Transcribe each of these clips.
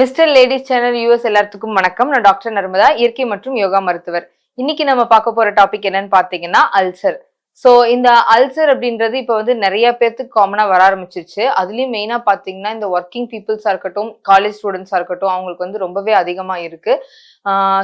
Mister ladies channel US எல்லாத்துக்கும் வணக்கம். நான் டாக்டர் நர்மதா இயற்கை மற்றும் யோகா மருத்துவர். இன்னைக்கு நம்ம பார்க்க போற டாபிக் என்னன்னு பாத்தீங்கன்னா அல்சர். ஸோ இந்த அல்சர் அப்படின்றது இப்போ வந்து நிறைய பேர்த்துக்கு காமனாக வர ஆரம்பிச்சிருச்சு. அதுலேயும் மெயினாக பார்த்தீங்கன்னா இந்த ஒர்க்கிங் பீப்புள்ஸாக இருக்கட்டும் காலேஜ் ஸ்டூடெண்ட்ஸாக இருக்கட்டும் அவங்களுக்கு வந்து ரொம்பவே அதிகமாக இருக்கு.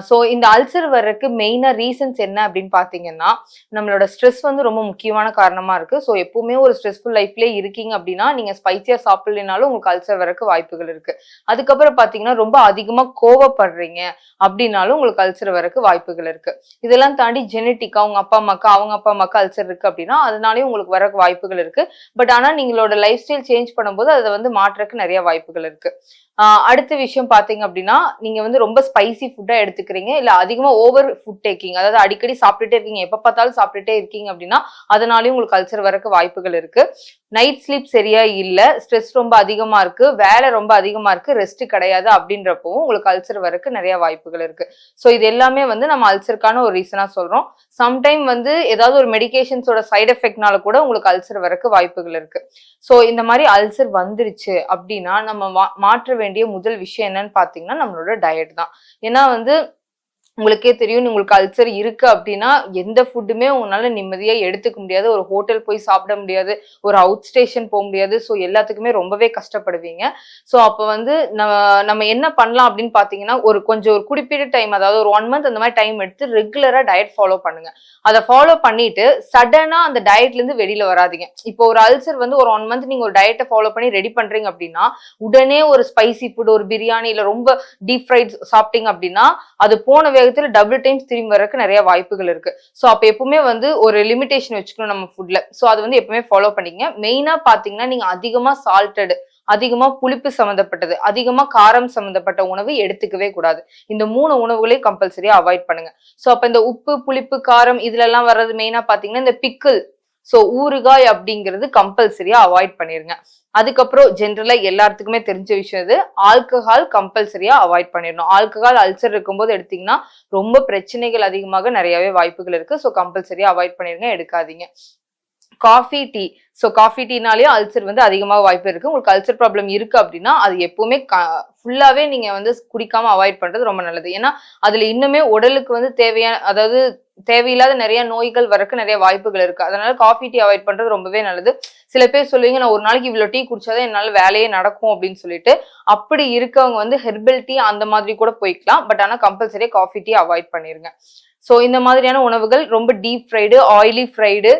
ஸோ இந்த அல்சர் வர்றதுக்கு மெயினாக ரீசன்ஸ் என்ன அப்படின்னு பார்த்தீங்கன்னா நம்மளோட ஸ்ட்ரெஸ் வந்து ரொம்ப முக்கியமான காரணமாக இருக்குது ஸோ எப்பவுமே ஒரு ஸ்ட்ரெஸ்ஃபுல் லைஃப்லேயே இருக்கீங்க அப்படின்னா நீங்கள் ஸ்பைசியாக சாப்பிட்லனாலும் உங்களுக்கு அல்சர் வரக்கு வாய்ப்புகள் இருக்குது அதுக்கப்புறம் பார்த்தீங்கன்னா ரொம்ப அதிகமாக கோவப்படுறீங்க அப்படின்னாலும் உங்களுக்கு அல்சர் வரக்கு வாய்ப்புகள் இருக்குது இதெல்லாம் தாண்டி ஜெனட்டிக்காக அவங்க அப்பா அம்மாக்கு அவங்க அப்பா அம்மாக்கு அல்சர் இருக்குது அப்படின்னா அதனாலேயும் உங்களுக்கு வர வாய்ப்புகள் இருக்குது பட் ஆனால் நீங்களோட லைஃப் ஸ்டைல் சேஞ்ச் பண்ணும்போது அதை வந்து மாற்றுறதுக்கு நிறைய வாய்ப்புகள் இருக்குது அடுத்த விஷயம் பார்த்தீங்க அப்படின்னா நீங்க வந்து ரொம்ப ஸ்பைசி ஃபுட்டா எடுத்துக்கிறீங்க இல்ல அதிகமா ஓவர் ஃபுட் டேக்கிங் அதாவது அடிக்கடி சாப்பிட்டுட்டே இருக்கீங்க எப்ப பார்த்தாலும் சாப்பிட்டுட்டே இருக்கீங்க அப்படின்னா அதனாலயும் உங்களுக்கு அல்சர் வரக்கு வாய்ப்புகள் இருக்கு. நைட் ஸ்லீப் சரியா இல்ல ஸ்ட்ரெஸ் ரொம்ப அதிகமா இருக்கு வேலை ரொம்ப அதிகமா இருக்கு ரெஸ்ட் கிடையாது அப்படின்றப்போ உங்களுக்கு அல்சர் வரக்கு நிறைய வாய்ப்புகள் இருக்கு. ஸோ இது எல்லாமே வந்து நம்ம அல்சருக்கான ஒரு ரீசனா சொல்றோம். சம்டைம் வந்து ஏதாவது ஒரு மெடிகேஷன்ஸோட சைடு எஃபெக்ட்னால கூட உங்களுக்கு அல்சர் வரக்கு வாய்ப்புகள் இருக்கு. ஸோ இந்த மாதிரி அல்சர் வந்துருச்சு அப்படின்னா நம்ம மா- மாற்ற வேண்டிய முதல் விஷயம் என்னன்னு பார்த்தீங்கன்னா நம்மளோட டயட் தான். ஏன்னா வந்து உங்களுக்கே தெரியும் உங்களுக்கு அல்சர் இருக்கு அப்படின்னா எந்த ஃபுட்டுமே உங்களால நிம்மதியா எடுத்துக்க முடியாது. ஒரு ஹோட்டல் போய் சாப்பிட முடியாது. ஒரு அவுட் ஸ்டேஷன் போக முடியாது. ஸோ எல்லாத்துக்குமே ரொம்பவே கஷ்டப்படுவீங்க. ஸோ அப்போ வந்து நம்ம நம்ம என்ன பண்ணலாம் அப்படின்னு பார்த்தீங்கன்னா ஒரு கொஞ்சம் ஒரு குறிப்பிட்ட டைம் அதாவது ஒரு ஒன் மந்த் அந்த மாதிரி டைம் எடுத்து ரெகுலரா டயட் ஃபாலோ பண்ணுங்க. அதை ஃபாலோ பண்ணிட்டு சடனா அந்த டயட்ல இருந்து வெளியில வராதீங்க. இப்போ ஒரு அல்சர் வந்து ஒரு ஒன் மந்த் நீங்க ஒரு டயட்டை ஃபாலோ பண்ணி ரெடி பண்றீங்க அப்படின்னா உடனே ஒரு ஸ்பைசி ஃபுட் ஒரு பிரியாணி இல்ல ரொம்ப டீப் ஃப்ரைட் சாப்பிட்டீங்க அப்படின்னா அது போன வேகத்துல டபுள் டைம்ஸ் திரும்பி வரக்கு நிறைய வாய்ப்புகள் இருக்கு. ஸோ அப்போ எப்பவுமே வந்து ஒரு லிமிடேஷன் வச்சுக்கணும் நம்ம ஃபுட்ல ஸோ அது வந்து எப்பவுமே ஃபாலோ பண்ணிக்கங்க. மெயினா பாத்தீங்கன்னா நீங்க அதிகமா சால்ட்டட் அதிகமா புளிப்பு சம்மந்தப்பட்டது அதிகமா காரம் சம்மந்தப்பட்ட உணவு எடுத்துக்கவே கூடாது. இந்த மூணு உணவுகளையும் கம்பல்சரியா அவாய்ட் பண்ணுங்க. ஸோ அப்ப இந்த உப்பு புளிப்பு காரம் இதுல எல்லாம் வர்றது மெயினா பாத்தீங்கன்னா இந்த பிக்கிள் ஸோ ஊறுகாய் அப்படிங்கிறது கம்பல்சரியா அவாய்ட் பண்ணிருங்க. அதுக்கப்புறம் ஜென்ரலா எல்லாத்துக்குமே தெரிஞ்ச விஷயம் இது. ஆல்கஹால் கம்பல்சரியா அவாய்ட் பண்ணிடணும். ஆல்கஹால் அல்சர் இருக்கும்போது எடுத்தீங்கன்னா ரொம்ப பிரச்சனைகள் அதிகமாக நிறையவே வாய்ப்புகள் இருக்கு. ஸோ கம்பல்சரியா அவாய்ட் பண்ணிருங்க எடுக்காதீங்க. காஃபி டீ ஸோ காஃபி டீனாலேயே அல்சர் வந்து அதிகமாக வாய்ப்பு இருக்கு. உங்களுக்கு அல்சர் ப்ராப்ளம் இருக்கு அப்படின்னா அது எப்பவுமே ஃபுல்லாகவே நீங்கள் வந்து குடிக்காம அவாய்ட் பண்ணுறது ரொம்ப நல்லது. ஏன்னா அதில் இன்னுமே உடலுக்கு வந்து தேவையான அதாவது தேவையில்லாத நிறைய நோய்கள் வரக்கு நிறைய வாய்ப்புகள் இருக்கு. அதனால காஃபி டீ அவாய்ட் பண்றது ரொம்பவே நல்லது. சில பேர் சொல்லுவீங்க நான் ஒரு நாளைக்கு இவ்வளோ டீ குடிச்சாதான் என்னால் வேலையே நடக்கும் அப்படின்னு சொல்லிட்டு. அப்படி இருக்கவங்க வந்து ஹெர்பல் டீ அந்த மாதிரி கூட போய்க்கலாம். பட் ஆனால் கம்பல்சரியாக காஃபி டீ அவாய்ட் பண்ணிருங்க. ஸோ இந்த மாதிரியான உணவுகள் ரொம்ப deep fried oily fried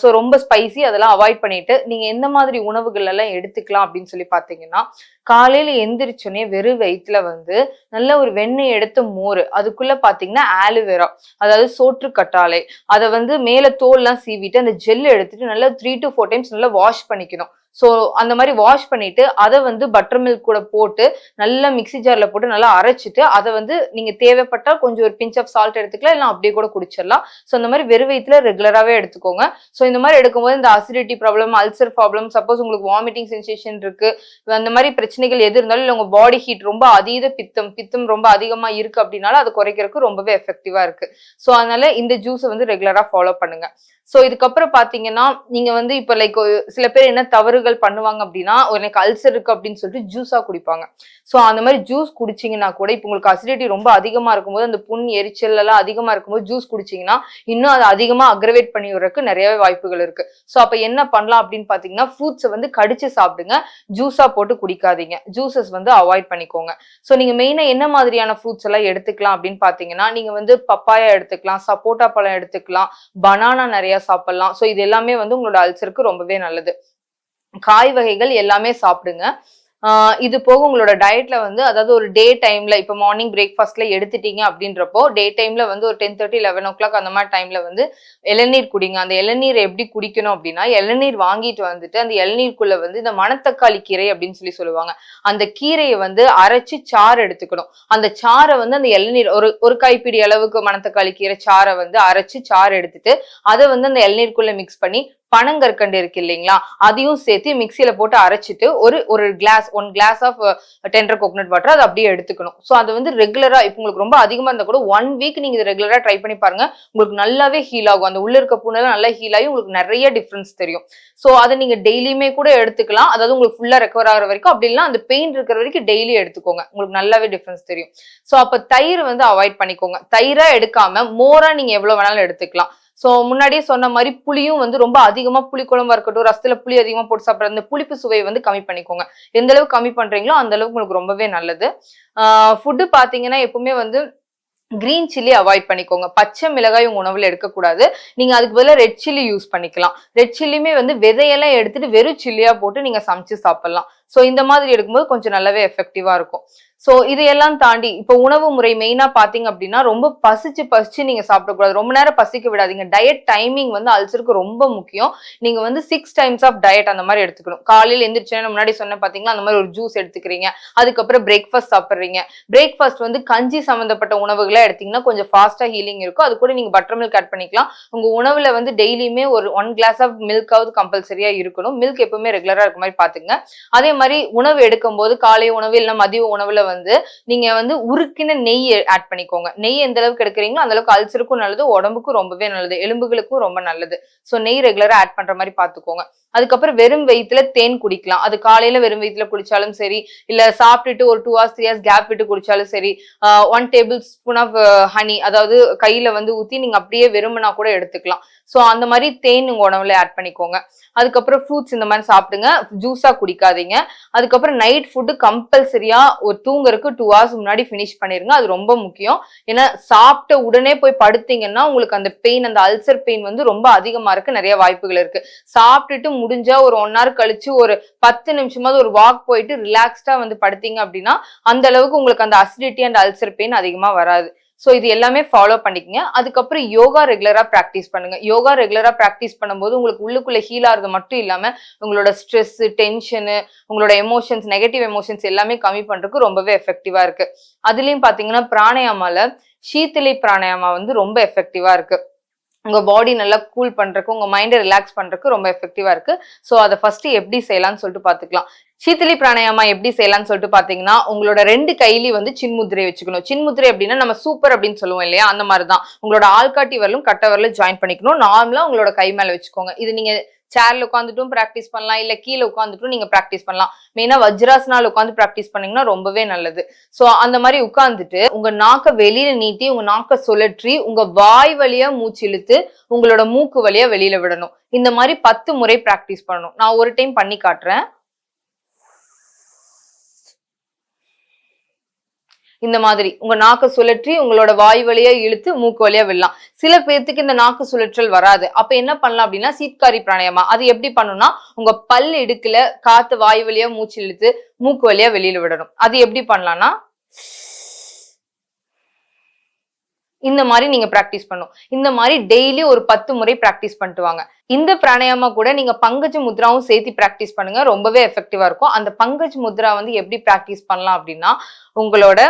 so ரொம்ப ஸ்பைசி அதெல்லாம் அவாய்ட் பண்ணிட்டு நீங்க எந்த மாதிரி உணவுகள் எல்லாம் எடுத்துக்கலாம் அப்படின்னு சொல்லி பார்த்தீங்கன்னா காலையில எந்திரிச்சோடனே வெறும் வயிற்றுல வந்து நல்ல ஒரு வெண்ணெய் எடுத்து மோர். அதுக்குள்ள பாத்தீங்கன்னா ஆலுவேரா அதாவது சோற்று கற்றாழை அதை வந்து மேல தோல்லாம் சீவிட்டு அந்த ஜெல் எடுத்துட்டு நல்லா த்ரீ டு ஃபோர் டைம்ஸ் நல்லா வாஷ் பண்ணிக்கணும். ஸோ அந்த மாதிரி வாஷ் பண்ணிட்டு அதை வந்து பட்டர் மில்க் கூட போட்டு நல்லா மிக்ஸி ஜாரில் போட்டு நல்லா அரைச்சிட்டு அதை வந்து நீங்கள் தேவைப்பட்டால் கொஞ்சம் ஒரு பிஞ்ச் ஆஃப் சால்ட் எடுத்துக்கலாம் இல்லை அப்படியே கூட குடிச்சிடலாம். ஸோ அந்த மாதிரி வெறும் வயிற்றுல ரெகுலராகவே எடுத்துக்கோங்க. ஸோ இந்த மாதிரி எடுக்கும்போது இந்த acidity problem ulcer problem suppose உங்களுக்கு வாமிட்டிங் சென்சேஷன் இருக்கு அந்த மாதிரி பிரச்சனைகள் எது இருந்தாலும் இல்லை உங்க பாடி ஹீட் ரொம்ப அதீத பித்தம் பித்தம் ரொம்ப அதிகமாக இருக்கு அப்படின்னாலும் அதை குறைக்கிறதுக்கு ரொம்பவே எஃபெக்டிவாக இருக்கு. ஸோ அதனால இந்த ஜூஸை வந்து ரெகுலராக ஃபாலோ பண்ணுங்க. ஸோ இதுக்கப்புறம் பார்த்தீங்கன்னா நீங்கள் வந்து இப்போ லைக் சில பேர் என்ன தவறுகள் பண்ணுவாங்க அப்படின்னா எனக்கு அல்சர் இருக்கு அப்படின்னு சொல்லிட்டு ஜூஸாக குடிப்பாங்க. ஸோ அந்த மாதிரி ஜூஸ் குடிச்சீங்கன்னா கூட இப்போ உங்களுக்கு அசிடிட்டி ரொம்ப அதிகமாக இருக்கும்போது அந்த புண் எரிச்சல் எல்லாம் இருக்கும்போது ஜூஸ் குடிச்சீங்கன்னா இன்னும் அதை அதிகமாக அக்ரவேட் பண்ணி விடுறதுக்கு நிறையவே வாய்ப்புகள் இருக்கு. ஸோ அப்போ என்ன பண்ணலாம் அப்படின்னு பார்த்தீங்கன்னா ஃப்ரூட்ஸை வந்து கடிச்சு சாப்பிடுங்க. ஜூஸாக போட்டு குடிக்காதீங்க. ஜூஸஸ் வந்து அவாய்ட் பண்ணிக்கோங்க. ஸோ நீங்கள் மெயினாக என்ன மாதிரியான ஃப்ரூட்ஸ் எல்லாம் எடுத்துக்கலாம் அப்படின்னு பார்த்தீங்கன்னா நீங்கள் வந்து பப்பாயா எடுத்துக்கலாம் சப்போட்டா பழம் எடுத்துக்கலாம் பனானா நிறையா சாப்பிடலாம். ஸோ இது எல்லாமே வந்து உங்களோட அல்சருக்கு ரொம்பவே நல்லது. காய் வகைகள் எல்லாமே சாப்பிடுங்க. இது போக உங்களோட டயட்ல வந்து அதாவது ஒரு டே டைம்ல இப்போ மார்னிங் பிரேக்ஃபாஸ்ட்ல எடுத்துட்டீங்க அப்படின்றப்போ டே டைம்ல வந்து ஒரு ten thirty eleven o'clock அந்த மாதிரி டைம்ல வந்து இளநீர் குடிங்க. அந்த இளநீர் எப்படி குடிக்கணும் அப்படின்னா இளநீர் வாங்கிட்டு வந்துட்டு அந்த இளநீருக்குள்ள வந்து இந்த மணத்தக்காளி கீரை அப்படின்னு சொல்லி சொல்லுவாங்க. அந்த கீரையை வந்து அரைச்சு சாறு எடுத்துக்கணும். அந்த சாறை வந்து அந்த இளநீர் ஒரு ஒரு கைப்பிடி அளவுக்கு மணத்தக்காளி கீரை சாறை வந்து அரைச்சு சாறு எடுத்துட்டு அதை வந்து அந்த இளநீருக்குள்ள மிக்ஸ் பண்ணி பனங்கற்கண்டு இருக்கு இல்லைங்களா? அதையும் சேர்த்து மிக்சியில போட்டு அரைச்சிட்டு ஒரு ஒரு glass one glass of tender coconut water அதை அப்படியே எடுத்துக்கணும். ஸோ அது வந்து ரெகுலரா இப்போ உங்களுக்கு ரொம்ப அதிகமா இருந்தா கூட ஒன் வீக் நீங்க இதை ரெகுலரா ட்ரை பண்ணி பாருங்க. உங்களுக்கு நல்லாவே ஹீல் ஆகும். அந்த உள்ள இருக்க புண்ணெல்லாம் நல்லா ஹீல் ஆகி உங்களுக்கு நிறைய டிஃபரன்ஸ் தெரியும். ஸோ அதை நீங்க டெய்லியுமே கூட எடுத்துக்கலாம். அதாவது உங்களுக்கு ஃபுல்லா ரெக்கவர் ஆகிற வரைக்கும் அப்படி இல்லைன்னா அந்த பெயின் இருக்கிற வரைக்கும் டெய்லி எடுத்துக்கோங்க. உங்களுக்கு நல்லாவே டிஃபரன்ஸ் தெரியும். ஸோ அப்போ தயிர் வந்து அவாய்ட் பண்ணிக்கோங்க. தயிரா எடுக்காம மோரா நீங்க எவ்வளவு வேணாலும் எடுத்துக்கலாம். ஸோ முன்னாடியே சொன்ன மாதிரி புளியும் வந்து ரொம்ப அதிகமாக புளி குழம்பா இருக்கட்டும் ரசத்துல புளி அதிகமாக போட்டு சாப்பிட்ற அந்த புளிப்பு சுவையை வந்து கம்மி பண்ணிக்கோங்க. எந்த அளவுக்கு கம்மி பண்றீங்களோ அந்த அளவுக்கு உங்களுக்கு ரொம்பவே நல்லது. ஃபுட்டு பார்த்தீங்கன்னா எப்பவுமே வந்து கிரீன் சில்லி அவாய்ட் பண்ணிக்கோங்க. பச்சை மிளகாய் உங்க உணவில் எடுக்கக்கூடாது. நீங்க அதுக்கு பதிலாக ரெட் சில்லி யூஸ் பண்ணிக்கலாம். ரெட் சில்லியுமே வந்து விதையெல்லாம் எடுத்துட்டு வெறும் சில்லியா போட்டு நீங்க சமைச்சு சாப்பிடலாம். ஸோ இந்த மாதிரி எடுக்கும்போது கொஞ்சம் நல்லாவே எஃபெக்டிவா இருக்கும். ஸோ இதையெல்லாம் தாண்டி இப்போ உணவு முறை மெயினாக பார்த்தீங்க அப்படின்னா ரொம்ப பசிச்சு பசிச்சு நீங்கள் சாப்பிடக்கூடாது. ரொம்ப நேரம் பசிக்க விடாதீங்க. டயட் டைமிங் வந்து அல்சருக்கு ரொம்ப முக்கியம். நீங்கள் வந்து சிக்ஸ் டைம்ஸ் ஆஃப் டயட் அந்த மாதிரி எடுத்துக்கணும். காலையில் எந்திரிச்சேன்னு முன்னாடி சொன்ன பார்த்தீங்கன்னா அந்த மாதிரி ஒரு ஜூஸ் எடுத்துக்கிறீங்க. அதுக்கப்புறம் பிரேக்ஃபாஸ்ட் சாப்பிட்றீங்க. பிரேக்ஃபாஸ்ட் வந்து கஞ்சி சம்மந்தப்பட்ட உணவுகளை எடுத்தீங்கன்னா கொஞ்சம் ஃபாஸ்ட்டாக ஹீலிங் இருக்கும். அது கூட நீங்கள் பட்டர் மில்க் ஆட் பண்ணிக்கலாம். உங்கள் உணவில் வந்து டெய்லியுமே ஒரு ஒன் கிளாஸ் ஆஃப் மில்காவது கம்பல்சரியாக இருக்கணும். மில்க் எப்பவுமே ரெகுலராக இருக்க மாதிரி பார்த்துங்க அதே மாதிரி உணவு எடுக்கும் போது காலை உணவு இல்லைன்னா மதிய உணவுல வந்து நீங்க வந்து உருக்கின நெய் ஆட் பண்ணிக்கோங்க. நெய் எந்த அளவுக்கு எடுக்கிறீங்களோ அந்த அளவுக்கு அல்சருக்கும் நல்லது உடம்புக்கும் ரொம்பவே நல்லது எலும்புகளுக்கும் ரொம்ப நல்லது. ஸோ நெய் ரெகுலரா ஆட் பண்ற மாதிரி பாத்துக்கோங்க. அதுக்கப்புறம் வெறும் வயிற்றுல தேன் குடிக்கலாம். அது காலையில வெறும் வயிற்றுல குடிச்சாலும் சரி இல்ல சாப்பிட்டுட்டு ஒரு two hours three hours gap விட்டு குடிச்சாலும் சரி one tablespoon of honey அதாவது கையில வந்து ஊத்தி நீங்க அப்படியே வெறுமனா கூட எடுத்துக்கலாம். ஸோ அந்த மாதிரி தேன் உங்க உணவுல ஆட் பண்ணிக்கோங்க. அதுக்கப்புறம் ஃப்ரூட்ஸ் இந்த மாதிரி சாப்பிடுங்க. ஜூஸா குடிக்காதீங்க. அதுக்கப்புறம் நைட் ஃபுட்டு கம்பல்சரியா ஒரு தூங்குறதுக்கு டூ ஹவர்ஸ் முன்னாடி ஃபினிஷ் பண்ணிருங்க. அது ரொம்ப முக்கியம். ஏன்னா சாப்பிட்ட உடனே போய் படுத்தீங்கன்னா உங்களுக்கு அந்த பெயின் அந்த அல்சர் பெயின் வந்து ரொம்ப அதிகமா இருக்கு நிறைய வாய்ப்புகள் இருக்கு. சாப்பிட்டுட்டு முடிஞ்சா ஒரு ஒன் ஹவர் கழிச்சு ஒரு பத்து நிமிஷமாவது ஒரு வாக் போயிட்டு ரிலாக்ஸ்டா வந்து படுத்தீங்க அப்படின்னா அந்த அளவுக்கு உங்களுக்கு அந்த அசிடிட்டி அண்ட் அல்சர் பெயின் அதிகமா வராது. ஸோ இது எல்லாமே ஃபாலோ பண்ணிக்கங்க. அதுக்கப்புறம் யோகா ரெகுலராக ப்ராக்டிஸ் பண்ணுங்க. யோகா ரெகுலராக ப்ராக்டிஸ் பண்ணும்போது உங்களுக்கு உள்ளுக்குள்ள ஹீல் ஆகிறது மட்டும் இல்லாமல் உங்களோட ஸ்ட்ரெஸ் டென்ஷனு உங்களோட எமோஷன்ஸ் நெகட்டிவ் எமோஷன்ஸ் எல்லாமே கம்மி பண்றதுக்கு ரொம்பவே எஃபெக்டிவா இருக்கு. அதுலயும் பாத்தீங்கன்னா பிராணயாமால சீத்திலை பிராணயாமா வந்து ரொம்ப எஃபெக்டிவா இருக்கு. உங்க பாடி நல்லா கூல் பண்றதுக்கு உங்க மைண்டை ரிலாக்ஸ் பண்றதுக்கு ரொம்ப எஃபெக்டிவா இருக்கு. ஸோ அதை ஃபர்ஸ்ட் எப்படி செய்யலாம்னு சொல்லிட்டு பாத்துக்கலாம். சீத்தலி பிராணாயாமா எப்படி செய்யலாம்னு சொல்லிட்டு பாத்தீங்கன்னா உங்களோட ரெண்டு கையிலையும் வந்து சின்முத்திரை வச்சுக்கணும். சின்முத்திரை அப்படின்னா நம்ம சூப்பர் அப்படின்னு சொல்லுவோம் இல்லையா? அந்த மாதிரி தான் உங்களோட ஆள்காட்டி வரலும் கட்ட வரலும் ஜாயின் பண்ணிக்கணும். நார்மலா உங்களோட கை மேல வச்சுக்கோங்க. இது நீங்க சேர்ல உட்காந்துட்டும் ப்ராக்டிஸ் பண்ணலாம். இல்ல கீழே உட்காந்துட்டும் நீங்க ப்ராக்டிஸ் பண்ணலாம். மெயினா வஜ்ராசனால உட்காந்து ப்ராக்டிஸ் பண்ணீங்கன்னா ரொம்பவே நல்லது. சோ அந்த மாதிரி உட்காந்துட்டு உங்க நாக்க வெளியில நீட்டி உங்க நாக்க சுழற்றி உங்க வாய் வழியா மூச்சு இழுத்து உங்களோட மூக்கு வழியா வெளியில விடணும். இந்த மாதிரி பத்து முறை ப்ராக்டிஸ் பண்ணணும். நான் ஒரு டைம் பண்ணி காட்டுறேன். இந்த மாதிரி உங்க நாக்கு சுழற்றி உங்களோட வாய் வழியா இழுத்து மூக்கு வழியா விடலாம். சில பேர்த்துக்கு இந்த நாக்கு சுழற்றல் வராது. அப்ப என்ன பண்ணலாம் அப்படின்னா சீத்காரி பிராணயமா அது எப்படி பண்ணணும்னா உங்க பல் இடுக்குல காத்து வாய் வழியா மூச்சு இழுத்து மூக்கு வழியா வெளியில விடணும். அது எப்படி பண்ணலாம்னா இந்த மாதிரி நீங்க பிராக்டிஸ் பண்ணும். இந்த மாதிரி டெய்லி ஒரு பத்து முறை பிராக்டிஸ் பண்ணிட்டு வாங்க. இந்த பிராணாயாமா கூட நீங்க பங்கஜ் முத்ராவும் சேர்த்து பிராக்டிஸ் பண்ணுங்க. ரொம்பவே எஃபெக்டிவா இருக்கும். அந்த பங்கஜ் முத்ரா வந்து எப்படி பிராக்டிஸ் பண்ணலாம் அப்படின்னா உங்களோட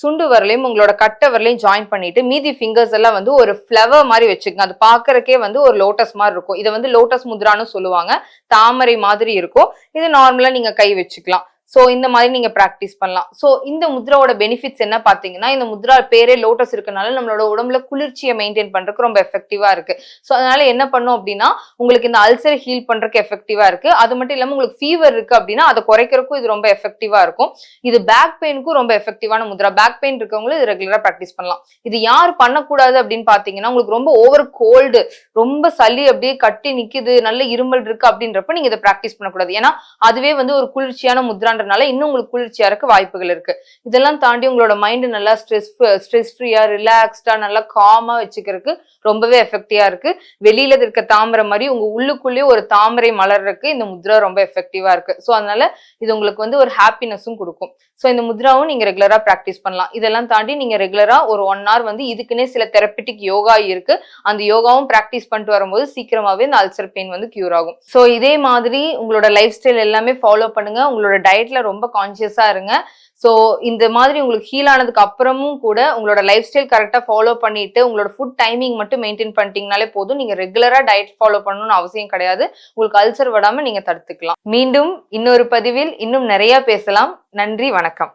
சுண்டு வரலையும் உங்களோட கட்ட வரலையும் ஜாயின் பண்ணிட்டு மீதி ஃபிங்கர்ஸ் எல்லாம் வந்து ஒரு ஃப்ளவர் மாதிரி வச்சுக்கோங்க. அது பாக்குறக்கே வந்து ஒரு லோட்டஸ் மாதிரி இருக்கும். இதை வந்து லோட்டஸ் முத்ரான்னு சொல்லுவாங்க. தாமரை மாதிரி இருக்கும். இது நார்மலா நீங்க கை வச்சுக்கலாம். ஸோ இந்த மாதிரி நீங்கள் ப்ராக்டிஸ் பண்ணலாம். ஸோ இந்த முத்ராவோட பெனிஃபிட்ஸ் என்ன பார்த்தீங்கன்னா இந்த முத்ரா பேரே லோட்டஸ் இருக்கனால நம்மளோட உடம்புல குளிர்ச்சியை மெயின்டைன் பண்ணுறக்கு ரொம்ப எஃபெக்டிவாக இருக்கு. ஸோ அதனால என்ன பண்ணும் அப்படின்னா உங்களுக்கு இந்த அல்சர் ஹீல் பண்ணுறதுக்கு எஃபெக்டிவாக இருக்கு. அது மட்டும் இல்லாமல் உங்களுக்கு ஃபீவர் இருக்கு அப்படின்னா அதை குறைக்கிறதுக்கும் இது ரொம்ப எஃபெக்டிவாக இருக்கும். இது பேக் பெயினுக்கும் ரொம்ப எஃபெக்டிவான முத்ரா. பேக் பெயின் இருக்கவங்களும் இது ரெகுலராக ப்ராக்டிஸ் பண்ணலாம். இது யார் பண்ணக்கூடாது அப்படின்னு பார்த்தீங்கன்னா உங்களுக்கு ரொம்ப ஓவர் கோல்டு ரொம்ப சளி அப்படியே கட்டி நிற்கிது நல்ல இருமல் இருக்கு அப்படின்றப்ப நீங்கள் இதை ப்ராக்டிஸ் பண்ணக்கூடாது. ஏன்னா அதுவே வந்து ஒரு குளிர்ச்சியான பண்றதுனால இன்னும் உங்களுக்கு குளிர்ச்சியா இருக்க வாய்ப்புகள் இருக்கு. இதெல்லாம் தாண்டி உங்களோட மைண்ட் நல்லா ஸ்ட்ரெஸ் ஸ்ட்ரெஸ் ஃப்ரீயா ரிலாக்ஸ்டா நல்லா காமா வச்சுக்கிறதுக்கு ரொம்பவே எஃபெக்டிவா இருக்கு. வெளியில இருக்க தாமரை மாதிரி உங்க உள்ளுக்குள்ளேயே ஒரு தாமரை மலர்றதுக்கு இந்த முத்ரா ரொம்ப எஃபெக்டிவா இருக்கு. ஸோ அதனால இது உங்களுக்கு வந்து ஒரு ஹாப்பினஸும் கொடுக்கும். ஸோ இந்த முத்ராவும் நீங்க ரெகுலரா ப்ராக்டிஸ் பண்ணலாம். இதெல்லாம் தாண்டி நீங்க ரெகுலரா ஒரு ஒன் ஹவர் வந்து இதுக்குன்னே சில தெரப்பிட்டிக் யோகா இருக்கு. அந்த யோகாவும் ப்ராக்டிஸ் பண்ணிட்டு வரும்போது சீக்கிரமாவே இந்த அல்சர் பெயின் வந்து கியூர் ஆகும். ஸோ இதே மாதிரி உங்களோட லைஃப் ஸ்டைல் எல்லாமே ஃபாலோ பண்ணுங்க. உங்களோட டயட் டயட்ல ரொம்ப கான்சியஸா இருங்க. ஸோ இந்த மாதிரி உங்களுக்கு ஹீல் ஆனதுக்கு அப்புறமும் கூட உங்களோட லைஃப் ஸ்டைல் கரெக்டாக ஃபாலோ பண்ணிட்டு உங்களோட ஃபுட் டைமிங் மட்டும் மெயின்டைன் பண்ணிட்டீங்கனாலே போதும். நீங்க ரெகுலரா டயட் ஃபாலோ பண்ணணும்னு அவசியம் கிடையாது. உங்களுக்கு அல்சர் வராம நீங்க தடுத்துக்கலாம். மீண்டும் இன்னொரு பதிவில் இன்னும் நிறைய பேசலாம். நன்றி வணக்கம்.